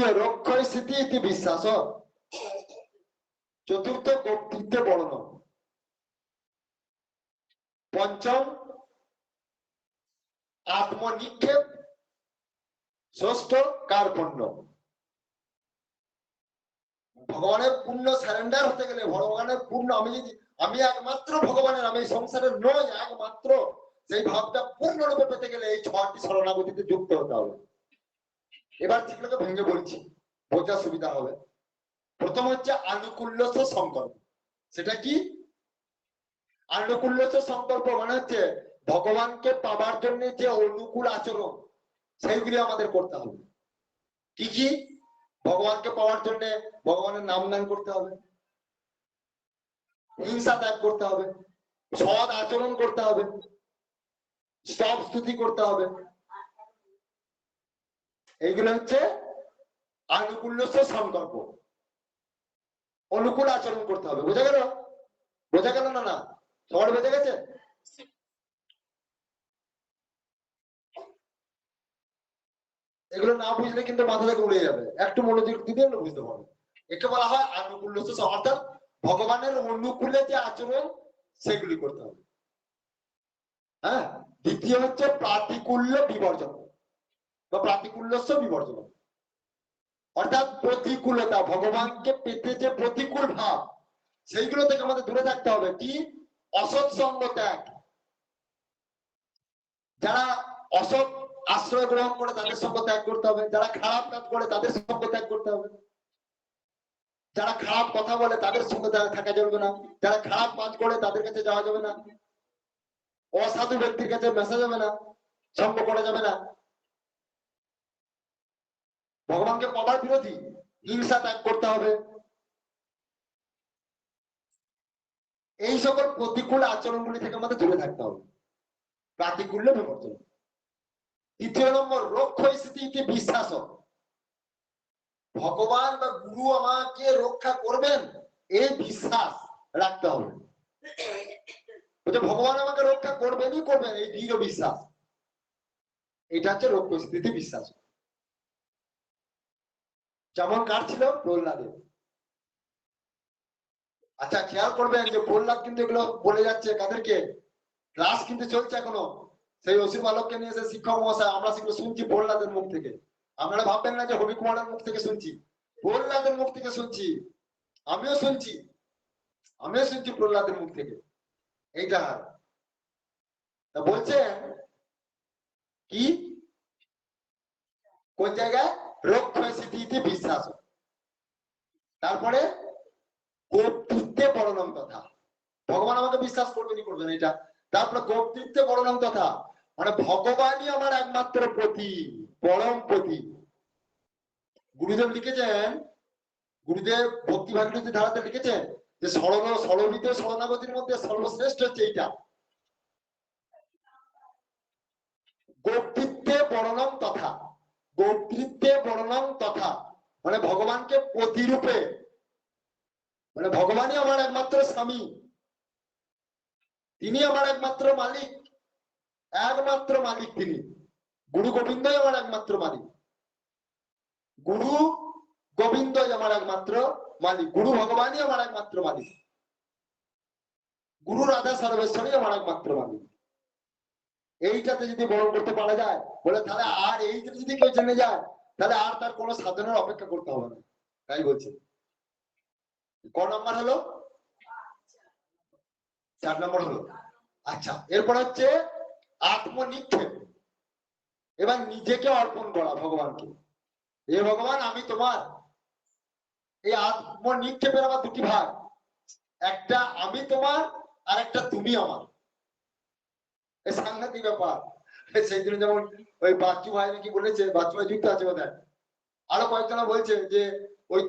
তৃতীয় রক্ষয় স্থিতি ইতি বিশ্বাস। চতুর্থ কর্তৃত্বে বর্ণ। পঞ্চম, আত্মনিক্ষেপ। ষষ্ঠ, কার্পণ্য। ভগবানের পূর্ণ স্যারেন্ডার হতে গেলে ভগবানের পূর্ণ আমি যদি আমি একমাত্র ভগবানের, আমি সংসারের নয়, একমাত্র। সেই ভাবটা পূর্ণরূপে পেতে গেলে এই ছটি শরণাগতিতে যুক্ত হতে হবে। এবার সেগুলোকে ভেঙে বলছি বোঝার সুবিধা হবে। প্রথম হচ্ছে আনুকূল্যস সংকল্প। সেটা কি? আনুকূল্যস সংকল্প মানে হচ্ছে ভগবানকে পাবার জন্য যে অনুকূল আচরণ, সেইগুলি আমাদের করতে হবে। কি কি? ভগবানকে পাওয়ার জন্য ভগবানের নাম গান করতে হবে। হিংসা ত্যাগ করতে হবে। সৎ আচরণ করতে হবে। সব স্তুতি করতে হবে। এইগুলো হচ্ছে আনুকূল্য সংকল্প অনুকূল আচরণ করতে হবে। বোঝা গেল? বোঝা গেল না না? সবার বোঝা গেছে? এগুলো না বুঝলে কিন্তু মাথা থেকে উড়ে যাবে। একটু মনোযোগ দিলে বুঝতে পারবে একে বলা হয় আনুকূল্য অর্থাৎ ভগবানের অনুকূলে যে আচরণ, সেগুলি করতে হবে। হ্যাঁ? দ্বিতীয় হচ্ছে প্রাতিকূল্য বিবর্জন। বা প্রাতিকূল্যস্য বিবর্জন অর্থাৎ প্রতিকূলতা, ভগবানকে পেতে যে প্রতিকূল ভাব, সেইগুলো থেকে আমাদের দূরে থাকতে হবে। কি? অসৎ সঙ্গ ত্যাগ। যারা অসৎ আশ্রয় গ্রহণ করে তাদের সঙ্গ ত্যাগ করতে হবে। যারা খারাপ কাজ করে তাদের সঙ্গ ত্যাগ করতে হবে। যারা খারাপ কথা বলে তাদের সঙ্গে থাকা যাবে না। যারা খারাপ কাজ করে তাদের কাছে যাওয়া যাবে না। অসাধু ব্যক্তির কাছে মেশা যাবে না। সঙ্গ করা যাবে না। ভগবানকে পাবার বিরোধী। হিংসা ত্যাগ করতে হবে। এই সকল প্রতিকূল আচরণগুলি থেকে আমাদের দূরে থাকতে হবে। প্রাতিকূল্য বিবর্তন। তৃতীয় নম্বর, রক্ষ স্থিতিতে বিশ্বাস। ভগবান বা গুরু আমাকে রক্ষা করবেন, এই বিশ্বাস রাখতে হবে। ভগবান আমাকে রক্ষা করবেনই করবেন, এই দৃঢ় বিশ্বাস। এটা হচ্ছে রক্ষ পরিস্থিতি বিশ্বাস। যেমন কার ছিল? প্রহ্লাদের। আচ্ছা খেয়াল করবেন যে প্রহ্লাদ কিন্তু এগুলো বলে যাচ্ছে কাদেরকে। ক্লাস কিন্তু চলছে এখনও। সেই অসীম আলোককে নিয়ে এসে শিক্ষক মহাশয়, আমরা সেগুলো শুনছি প্রহ্লাদের মুখ থেকে। আপনারা ভাববেন না যে হবি কুমারের মুখ থেকে শুনছি। প্রহ্লাদের মুখ থেকে শুনছি। আমিও শুনছি। আমিও শুনছি প্রহ্লাদের মুখ থেকে। এইটা বলছেন, কি? কোন জায়গায়? রক্ষয় বিশ্বাস তারপরে কর্তৃত্বে বর্ণম তথা। ভগবান আমাকে বিশ্বাস করবেনই করবেন এটা? তারপরে কর্তৃত্বে বর্ণম তথা। মানে ভগবানই আমার একমাত্র প্রতি, পরম পতি গুরুদেব লিখেছেন, গুরুদেব ভক্তি ধারাতে লিখেছেন যে সরল সরলিত শরণাগতির মধ্যে সর্বশ্রেষ্ঠ হচ্ছে এইটা। কর্তৃত্বে বর্ণম তথা। কর্তৃত্বে বর্ণম তথা মানে ভগবানকে প্রতিরূপে। মানে ভগবানই আমার একমাত্র স্বামী। তিনি আমার একমাত্র মালিক। একমাত্র মালিক তিনি। গুরু গোবিন্দই আমার একমাত্র মালিক। গুরু গোবিন্দই আমার একমাত্র মালিক। গুরু ভগবানই আমার একমাত্র মালিক। গুরু রাধা সর্বেশ্বরই আমার একমাত্র মালিক। এইটাতে যদি বরণ করতে পারা যায়, বলে তাহলে আর এইটা যদি কেউ জেনে যায়, তাহলে আর তার কোনো সাধনের অপেক্ষা করতে হবে না। তাই বলছে। ক নম্বর হলো? চার নম্বর হলো। আচ্ছা এরপর হচ্ছে আত্মনিক্ষেপ। এবার নিজেকে অর্পণ করা ভগবানকে। এ ভগবান, আমি তোমার এই আত্মনিক্ষেপের আমার দুটি ভাগ। একটা আমি তোমার আর একটা তুমি আমার। সাংঘাতিক ব্যাপার। সেই দিন যেমন ওই বাচ্চু ভাই নাকি বলেছে, বাচ্চু ভাই যুক্ত আছে বোধ আরও কয়েকজনা বলছে যে ওই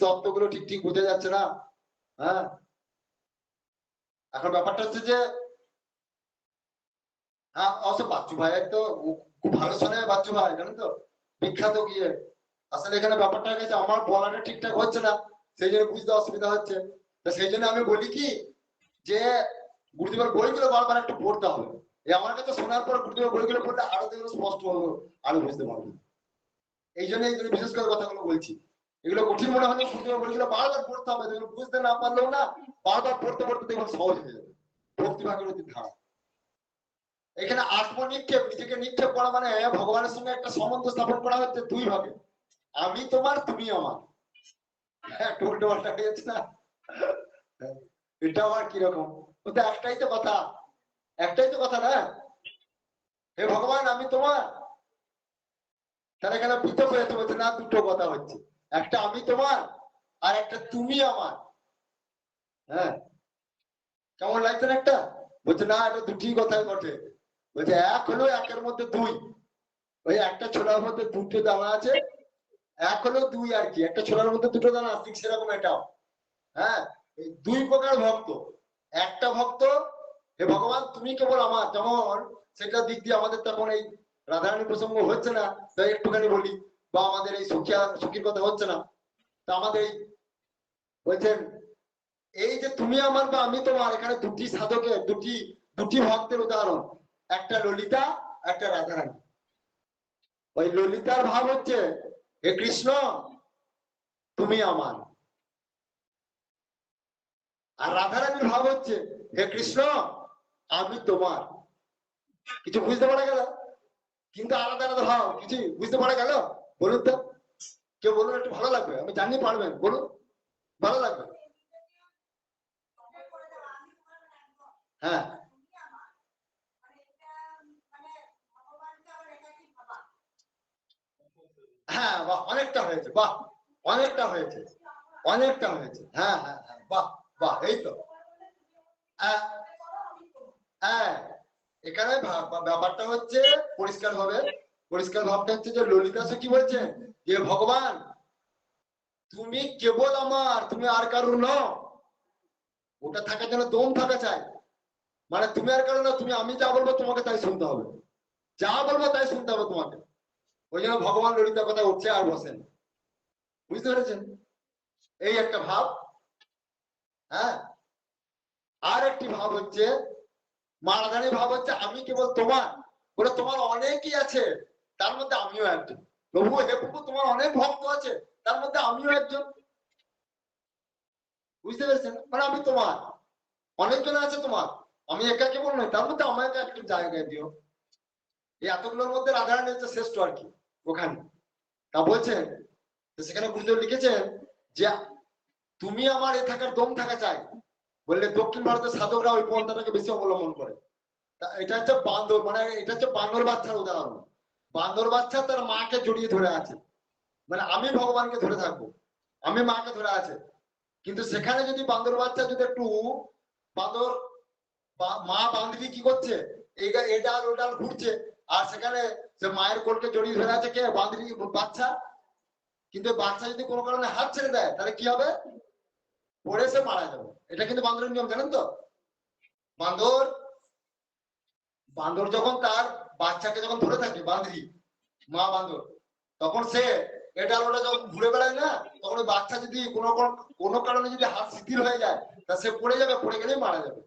তত্ত্বগুলো ঠিক ঠিক বোঝা যাচ্ছে না। হ্যাঁ? এখন ব্যাপারটা হচ্ছে যে হ্যাঁ অবশ্য বাচ্চু ভাইয়ের তো খুব ভালো শোনে বাচ্চু ভাই, জানেন তো? বিখ্যাত গিয়ে। আসলে এখানে ব্যাপারটা হয়ে গেছে, আমার বলাটা ঠিকঠাক হচ্ছে না, সেই জন্য বুঝতে অসুবিধা হচ্ছে। সেই জন্য আমি বলি কি, যে গুরুদেবের বইগুলো বারবার একটু পড়তে হবে। আমার কাছে শোনার পর গুরুদেবের বইগুলো পড়লে আরও দেখবে স্পষ্ট হবে আরও বুঝতে পারবে। এই জন্য এই জন্য বিশেষ করে কথাগুলো বলছি। এগুলো কঠিন মনে হলে শুনতে হবে এগুলো বারবার পড়তে হবে এগুলো বুঝতে না পারলেও না, বারবার পড়তে পড়তে দেখবেন সহজ হয়ে যাবে। ভক্তি ভাগীরথীর ধারা। এখানে আত্মনিক্ষেপ নিজেকে নিক্ষেপ করা মানে ভগবানের সঙ্গে একটা সম্বন্ধ স্থাপন করা হচ্ছে দুই ভাবে আমি তোমার, তুমি আমার। হ্যাঁ পাল্টা না? এটা আবার কীরকম? ও তো একটাই তো কথা। একটাই তো কথা না? হে ভগবান, আমি তোমার। তাহলে এখানে পৃথক হয়েছে বলছে, না, দুটো কথা হচ্ছে। একটা আমি তোমার, আর একটা তুমি আমার। হ্যাঁ? কেমন লাগছে না একটা? বলছে, না, এটা দুটি কথাই বটে। বলছে, এক হলো একের মধ্যে দুই। ওই একটা ছোলার মধ্যে দুটো দানা আছে। এক হলো দুই আর কি। একটা ছোলার মধ্যে দুটো দানা ঠিক সেরকম এটাও। হ্যাঁ? দুই প্রকার ভক্ত। একটা ভক্ত হে ভগবান, তুমি কেবল আমার, যেমন সেটা দিক দিয়ে আমাদের তখন এই রাধারানী প্রসঙ্গ হচ্ছে না, তাই একটুখানি বলি, বা আমাদের এই সখিয়া, সখীর কথা হচ্ছে না। তা আমাদের এই বলছেন, এই যে তুমি আমার বা আমি তোমার, এখানে দুটি সাধকের, দুটি দুটি ভক্তের উদাহরণ, একটা ললিতা, একটা রাধারানী। ওই ললিতার ভাব হচ্ছে, হে কৃষ্ণ, তুমি আমার। আর রাধারানীর ভাব হচ্ছে, হে কৃষ্ণ আমি তোমার। কিছু বুঝতে পারা গেল? কিন্তু আলাদা আলাদা ভাব, কিছু বুঝতে পারা গেল? বলুন তো। কেউ বলুন, একটু ভালো লাগবে। আমি জানি পারবেন। বলুন। ভালো লাগবে। হ্যাঁ। হ্যাঁ বাহ, অনেকটা হয়েছে। বাহ, অনেকটা হয়েছে। অনেকটা হয়েছে। হ্যাঁ হ্যাঁ হ্যাঁ বাহ বাহ, এই তো। হ্যাঁ হ্যাঁ এখানে ব্যাপারটা হচ্ছে পরিষ্কার ভাবে, পরিষ্কার ভাবটা হচ্ছে যে ললিতা সে কি বলছেন যে ভগবান, তুমি কেবল আমার, তুমি আর কারোর ন ওটা থাকার জন্য দম থাকা চাই। মানে তুমি আর কারও না তুমি আমি যা বলব তোমাকে তাই শুনতে হবে। যা বলব তাই শুনতে হবে তোমাকে। ওই জন্য ভগবান ললিতার কথা উঠছে আর বসেন। বুঝতে পেরেছেন? এই একটা ভাব হ্যাঁ? আর একটি ভাব হচ্ছে মারাধানী ভাব হচ্ছে আমি কেবল তোমার, বলে তোমার অনেকই আছে, তার মধ্যে আমিও একজন। প্রভু হে প্রভু, তোমার অনেক ভক্ত আছে, তার মধ্যে আমিও একজন। বুঝতে পেরেছেন? মানে আমি তোমার, অনেকজন আছে তোমার, আমি একা কেবল নয় তার মধ্যে আমাকে একটু জায়গায় দিও। এই এতগুলোর মধ্যে রাধারানী হচ্ছে শ্রেষ্ঠ আর কি, ওখানে। তা বলছেন সেখানে গুরুদেব লিখেছেন যে, তুমি আমার এ থাকার দম থাকা চাই বললে দক্ষিণ ভারতের সাধকরা ওই পন্থাটাকে বেশি অবলম্বন করে। এটা হচ্ছে বান্দর মানে এটা হচ্ছে বান্দর বাচ্চার উদাহরণ। বান্দর বাচ্চা তার মাকে জড়িয়ে ধরে আছে। মানে আমি ভগবানকে ধরে থাকব, আমি মাকে ধরে আছে। কিন্তু সেখানে যদি বান্দর বাচ্চা যদি একটু বান্দর মা বান্ধবী কি করছে? এই গা- এই ডাল ও ডাল ঘুরছে, আর সেখানে সে মায়ের কোলকে জড়িয়ে ধরে আছে কে? বান্ধবী, বাচ্চা। কিন্তু বাচ্চা যদি কোনো কারণে হাত ছেড়ে দেয়, তাহলে কি হবে? পড়ে সে মারা যাবে। এটা কিন্তু বান্দরের নিয়ম, জানেন তো? বান্দর বান্দর যখন তার বাচ্চাকে যখন ধরে থাকে বান্ধবী মা বান্দর, তখন সে, এটা ওটা যখন ঘুরে বেড়ায় না, তখন ওই বাচ্চা যদি কোনো কোনো কারণে যদি হাত শিথিল হয়ে যায়, তা সে পড়ে যাবে, পড়ে গেলেই মারা যাবে।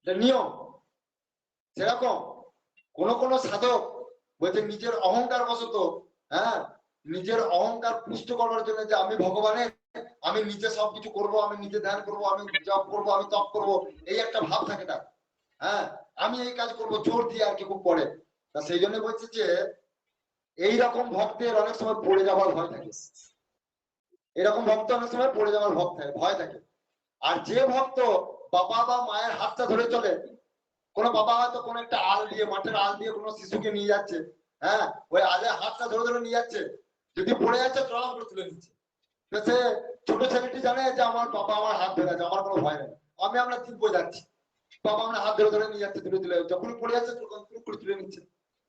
এটা নিয়ম। সেরকম। কোন কোন সাধক বলছে, নিজের অহংকার বশত হ্যাঁ নিজের অহংকার পুষ্ট করার জন্য যে আমি ভগবানের আমি নিজে সবকিছু করব, আমি নিজে ধ্যান করব, আমি জপ করব, আমি তপ করব, এই একটা ভাব থাকে তার। হ্যাঁ আমি এই কাজ করব, জোর দিয়ে আর কি খুব করে। তা সেই জন্য বলছে যে, এই রকম ভক্তের অনেক সময় পড়ে যাওয়ার ভয় থাকে। এরকম ভক্ত অনেক সময় পড়ে যাওয়ার ভক্ত থাকে, ভয় থাকে। আর যে ভক্ত বাবা বা মায়ের হাতটা ধরে চলে, কোন বাবা হয়তো কোন একটা আল দিয়ে, মাঠের আল দিয়ে কোনো শিশুকে নিয়ে যাচ্ছে হ্যাঁ ওই আলে হাতটা ধরে ধরে নিয়ে যাচ্ছে, যদি পড়ে যাচ্ছে ট্রলাম করে তুলে নিচ্ছে। সে ছোট ছেলেটি জানে যে আমার বাবা আমার হাত ধরে আছে, আমার কোনো ভয় নেই। আমি আমরা দিব্য যাচ্ছি। বাবা আমরা হাত ধরে ধরে নিয়ে যাচ্ছে, তুলে তুলে। যখন পড়ে যাচ্ছে, তখন করে তুলে নিচ্ছে।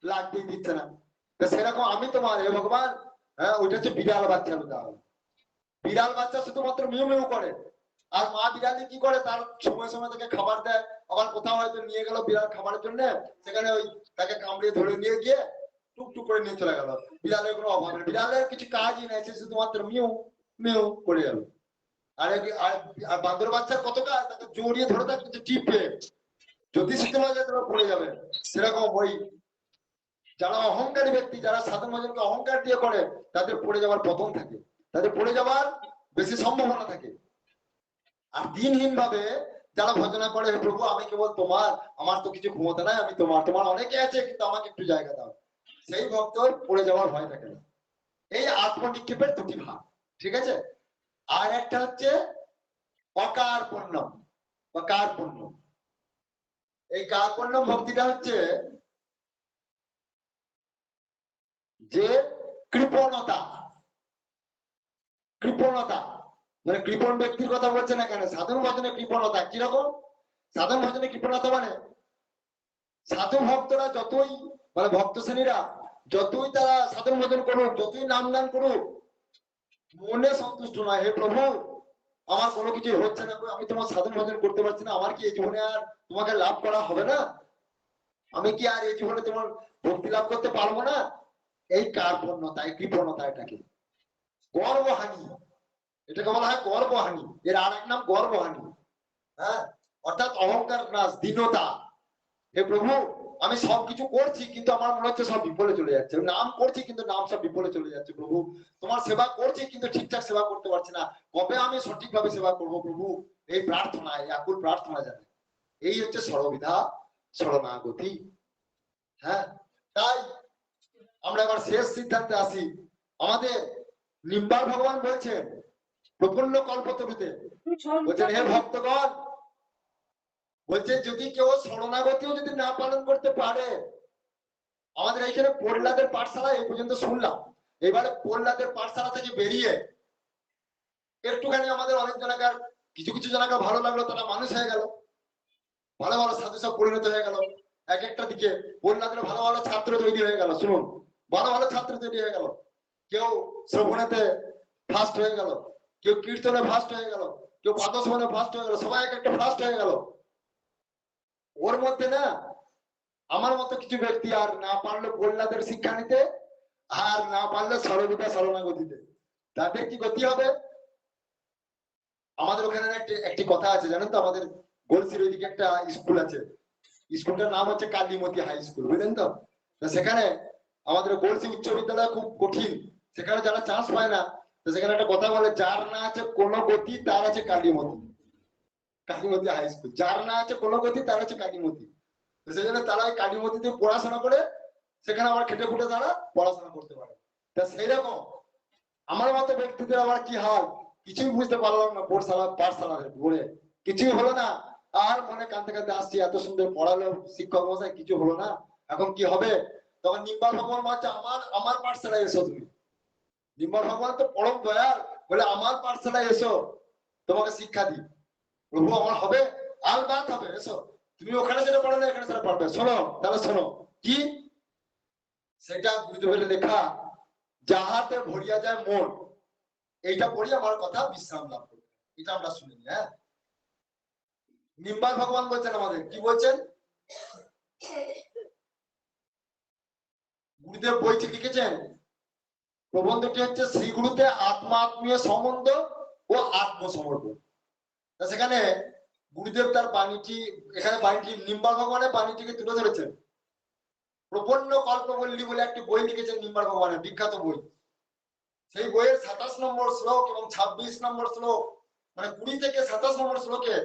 লাগতেই দিচ্ছে না। তো সেরকম আমি তোমার, হে ভগবান হ্যাঁ ওইটা হচ্ছে বিড়াল বাচ্চার উদাহরণ বিড়াল বাচ্চা শুধুমাত্র মিউ মিউ করে। আর মা বিড়ালি কি করে? তার সময় সময় তাকে খাবার দেয়। আবার কোথাও হয়তো নিয়ে গেল বিড়াল খাবারের জন্য। সেখানে ওই তাকে কামড়িয়ে ধরে নিয়ে গিয়ে টুক টুক করে নিয়ে চলে গেল। বিড়ালের কোনো অভাব নেই। বিড়ালের কিছু কাজই নেই, সে শুধুমাত্র মিউ। মিউ করে গেল। আর বান্দর বাচ্চার কত কাজ তাকে জড়িয়ে ধরে থাকতে টিপে যদি পড়ে যাবে। সেরকম ওই যারা অহংকারী ব্যক্তি, যারা সাধারণ ভজনকে অহংকার দিয়ে করে, তাদের পড়ে যাওয়ার পতন থাকে। তাদের পড়ে যাওয়ার বেশি সম্ভাবনা থাকে। আর দিনহীন ভাবে যারা ভজনা করে প্রভু, আমি কেবল তোমার, আমার তো কিছু ক্ষমতা নাই, আমি তোমার তোমার অনেকে আছে, কিন্তু আমাকে একটু জায়গা দাও। সেই ভক্ত পড়ে যাওয়ার ভয় থাকে না। এই আত্মনিক্ষেপের দুটি ভাগ। ঠিক আছে? আর একটা হচ্ছে অকার পণ্যম বা কার পণ্য এই কার পণ্যম ভক্তিটা হচ্ছে যে কৃপণতা। কৃপণতা। মানে কৃপণ ব্যক্তির কথা বলছে না কেন? সাধারণ ভজনে কৃপণতা। কীরকম? সাধারণ ভজনে কৃপণতা মানে সাধু ভক্তরা যতই মানে ভক্ত শ্রেণীরা, যতই তারা সাধন ভজন করুক, যতই নাম গান করুক মনে সন্তুষ্ট নয় হে প্রভু, আমার কোনো কিছু হচ্ছে না, আমি তোমার সাধন ভজন করতে পারছি না, আমার কি এই জীবনে আর তোমাকে লাভ করা হবে না? আমি কি আর এই জীবনে তোমার ভক্তি লাভ করতে পারব না? এই কার্পণ্যতা এই কৃপণতা এটাকে। গর্বহানি, এটাকে বলা হয় গর্বহানি। এর আর এক নাম গর্বহানি। হ্যাঁ? অর্থাৎ অহংকার নাশ দীনতা। হে প্রভু আমি সবকিছু করছি কিন্তু আমার মনে হচ্ছে সব বিপলে চলে যাচ্ছে। নাম করছি কিন্তু নাম সব বিপলে চলে যাচ্ছে প্রভু। তোমার সেবা করছি কিন্তু ঠিকঠাক সেবা করতে পারছি না। কবে আমি সঠিকভাবে সেবা করব প্রভু? এই প্রার্থনা এই আকুল প্রার্থনা জানে এই হচ্ছে সরবিধা শরণাগতি হ্যাঁ? তাই আমরা এবার শেষ সিদ্ধান্তে আসি। আমাদের নিম্বার ভগবান বলছেন প্রফুল্ল কল্পতরুতে। বলছেন হে ভক্তগণ বলছে, যদি কেউ শরণাগতিও যদি না পালন করতে পারে, আমাদের এখানে প্রহ্লাদের পাঠশালা এই পর্যন্ত শুনলাম। এবারে প্রহ্লাদের পাঠশালা থেকে বেরিয়ে একটুখানি আমাদের অনেক জনাকার, কিছু কিছু জনাকার ভালো লাগল, তারা মানুষ হয়ে গেল। ভালো ভালো সাধু সব পরিণত হয়ে গেল। এক একটা দিকে প্রহ্লাদের ভালো ভালো ছাত্র তৈরি হয়ে গেল, শুনুন। ভালো ভালো ছাত্র তৈরি হয়ে গেল। কেউ শ্রবণেতে ফার্স্ট হয়ে গেল, কেউ কীর্তনে ফার্স্ট হয়ে গেল, কেউ পাদশ্রবণে ফার্স্ট হয়ে গেল, সবাই এক একটা ফার্স্ট হয়ে গেল। ওর মধ্যে না, আমার মতো কিছু ব্যক্তি আর না পারল প্রহ্লাদের শিক্ষা নিতে, আর না পারলে সরবিতা শরণাগতিতে তাদের কি গতি হবে? আমাদের ওখানে একটি কথা আছে, জানেন তো আমাদের গলসির ওইদিকে একটা স্কুল আছে। স্কুলটার নাম হচ্ছে কালীমতি হাই স্কুল, বুঝলেন তো? সেখানে আমাদের গলসি উচ্চ বিদ্যালয় খুব কঠিন, সেখানে যারা চান্স পায় না সেখানে একটা কথা বলে, যার না আছে কোনো গতি, তার আছে কালীমতি। কালীমতি হাই স্কুল যার না আছে কোনো তার আছে কালীমতি তো সেই জন্য তারা ওই কালীমতিতে পড়াশোনা করে, সেখানে আবার খেটে খুটে তারা পড়াশোনা করতে পারে। তা সেই রকম, আমার মতো ব্যক্তিদের আবার কি হাল কিছুই বুঝতে পারলাম না পাঠশালা পাঠশালা পড়ে কিছুই হলো না। আর মনে কাঁদতে কাঁদতে আসছি, এত সুন্দর পড়ালো শিক্ষক মশাই, কিছু হলো না। এখন কি হবে? তখন নিম্বাল ভগবান বলছে, আমার আমার পাঠশালায় এসো তুমি। নিম্বাল ভগবান তো পরম দয়াল, বলে, আমার পাঠশালায় এসো, তোমাকে শিক্ষা দিই। প্রভু আমার হবে আর বাদ হবে, এসো। তুমি ওখানে যেটা পড়ো না, এখানে সেটা পড়বে। শোনো, তাহলে শোনো। কি? সেটা গুরুদেবের লেখা, যাহাতে ভরিয়া যায় মন। এইটা পড়ি আমার কথা বিশ্রাম লাভ করবে। এটা আমরা শুনিনি হ্যাঁ? নিম্বার ভগবান বলছেন আমাদের, কি বলছেন? গুরুদেব বইটি লিখেছেন? প্রবন্ধটি হচ্ছে শ্রী গুরুতে আত্মা আত্মীয় সম্বন্ধ ও আত্মসমর্পণ। সেখানে গুরুদেব তার বাণীটি, এখানে বাণীটি নিম্বার ভগবানের বাণীটিকে তুলে ধরেছেন। প্রপন্ন কল্পবল্লী বলে একটি বই লিখেছেন নিম্বার ভগবানের, বিখ্যাত বই। সেই বইয়ের সাতাশ নম্বর শ্লোক এবং ছাব্বিশ নম্বর শ্লোক মানে কুড়ি থেকে সাতাশ নম্বর শ্লোকে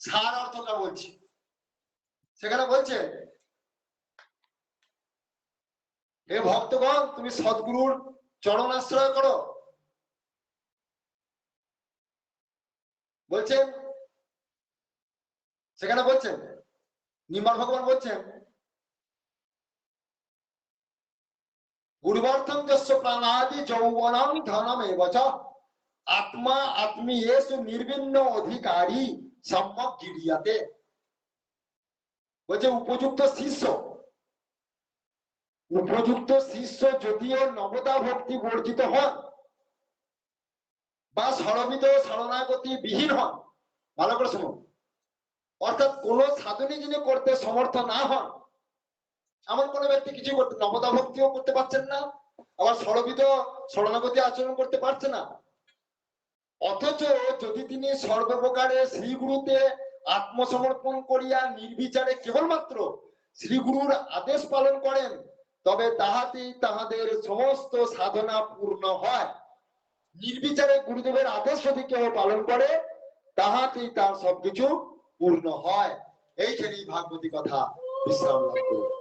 সার অর্থটা বলছি। সেখানে বলছে, হে ভক্তগণ, তুমি সদ্গুরুর চরণ আশ্রয় করো। বলছেন সেখানে বলছেন নিম্বার ভগবান বলছেন গুরুবর্ধন যস্য প্রাণাদি যৌবনম ধনম এবচ আত্মা আত্মীয়েষু নির্বিন্ন অধিকারী সম্যক গিরিয়াতে বলছে উপযুক্ত শিষ্য উপযুক্ত শিষ্য যদিও নবদা ভক্তি বর্জিত হন বা সরবিত শরণাগতি বিহীন হন। ভালো করে শুনুন। অর্থাৎ কোন সাধনী যিনি করতে সমর্থ না হন, এমন কোন ব্যক্তি কিছু করতে নবদা ভক্তিও করতে পারছেন না, আবার সরবিত শরণাগতি আচরণ করতে পারছে না। অথচ যদি তিনি সর্বপ্রকারে শ্রী গুরুতে আত্মসমর্পণ করিয়া নির্বিচারে কেবলমাত্র শ্রীগুরুর আদেশ পালন করেন, তবে তাহাতেই তাহাদের সমস্ত সাধনা পূর্ণ হয়। নির্বিচারে গুরুদেবের আদর্শ কেউ পালন করে, তাহাতেই তার সবকিছু পূর্ণ হয়। এইখানেই ভাগবতী কথা। বিশ্রাম লাভ করুন।